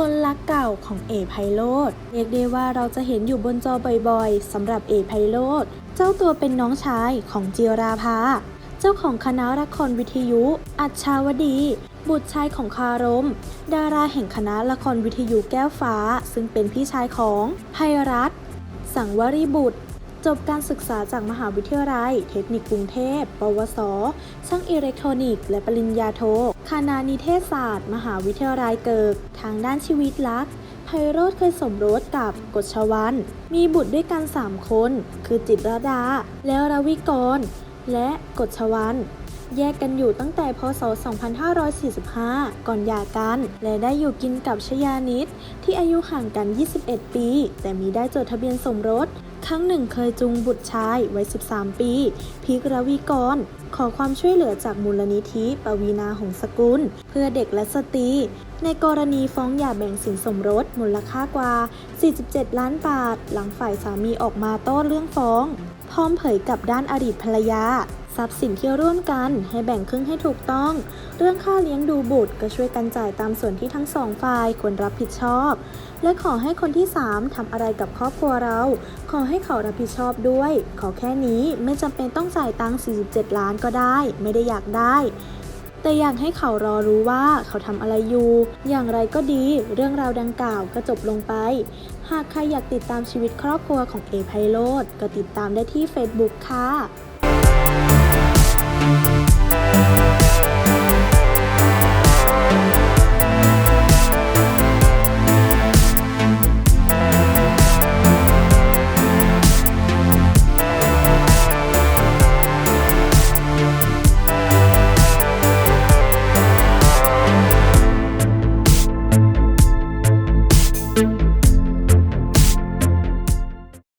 คนรักเก่าของเอไพโรดเรียกได้ว่าเราจะเห็นอยู่บนจอบ่อยๆสำหรับเอไพโรดเจ้าตัวเป็นน้องชายของจิราภา เจ้าของคณะละครวิทยุ อัจฉาวดี บุตรชายของคารม ดาราแห่งคณะละครวิทยุแก้วฟ้า ซึ่งเป็นพี่ชายของไพรัตสังวรีบุตร จบการศึกษาจากมหาวิทยาลัย เทคนิคกรุงเทพ ปวส ช่างอิเล็กทรอนิกส์และปริญญาโท คณะนิเทศศาสตร์ มหาวิทยาลัยเกิดทางด้านชีวิตรักไพโรธเคยสมรสกับกฎชวัน มีบุตรด้วยกัน 3 คน คือจิตรดา แล้วรวิกร และกฎชวัน แยกกันอยู่ตั้งแต่พศ 2545 ก่อนหย่ากัน และได้อยู่กินกับชยานิดที่อายุห่างกัน 21 ปี แต่มีได้จดทะเบียนสมรส ครั้งหนึ่งเคยจูงบุตรชายวัย 13 ปี พีกรวีกร ขอความช่วยเหลือจากมูลนิธิปวีนาหงสกุล เพื่อเด็กและสตรี ในกรณีฟ้องหย่าแบ่งสินสมรส มูลค่ากว่า 47 ล้านบาท หลังฝ่ายสามีออกมาโต้เรื่องฟ้อง พร้อมเผยกับด้านอดีตภรรยา ทรัพย์สินที่ร่วมกันให้แบ่งครึ่งให้ถูกต้อง เรื่องค่าเลี้ยงดูบุตรก็ช่วยกันจ่ายตามส่วนที่ทั้งสองฝ่ายควรรับผิดชอบ และขอให้คนที่ 3ทำอะไรกับครอบครัวเรา ขอให้เขารับผิดชอบด้วย ขอแค่นี้ไม่จำเป็นต้องจ่ายตังค์47 ล้านก็ได้ ไม่ได้อยากได้ แต่อยากให้เขารอรู้ว่าเขาทำอะไรอยู่ อย่างไรก็ดี เรื่องราวดังกล่าวก็จบลงไป หากใครอยากติดตามชีวิตครอบครัวของเอไพโรดก็ติดตามได้ที่ Facebook ค่ะ Thank you.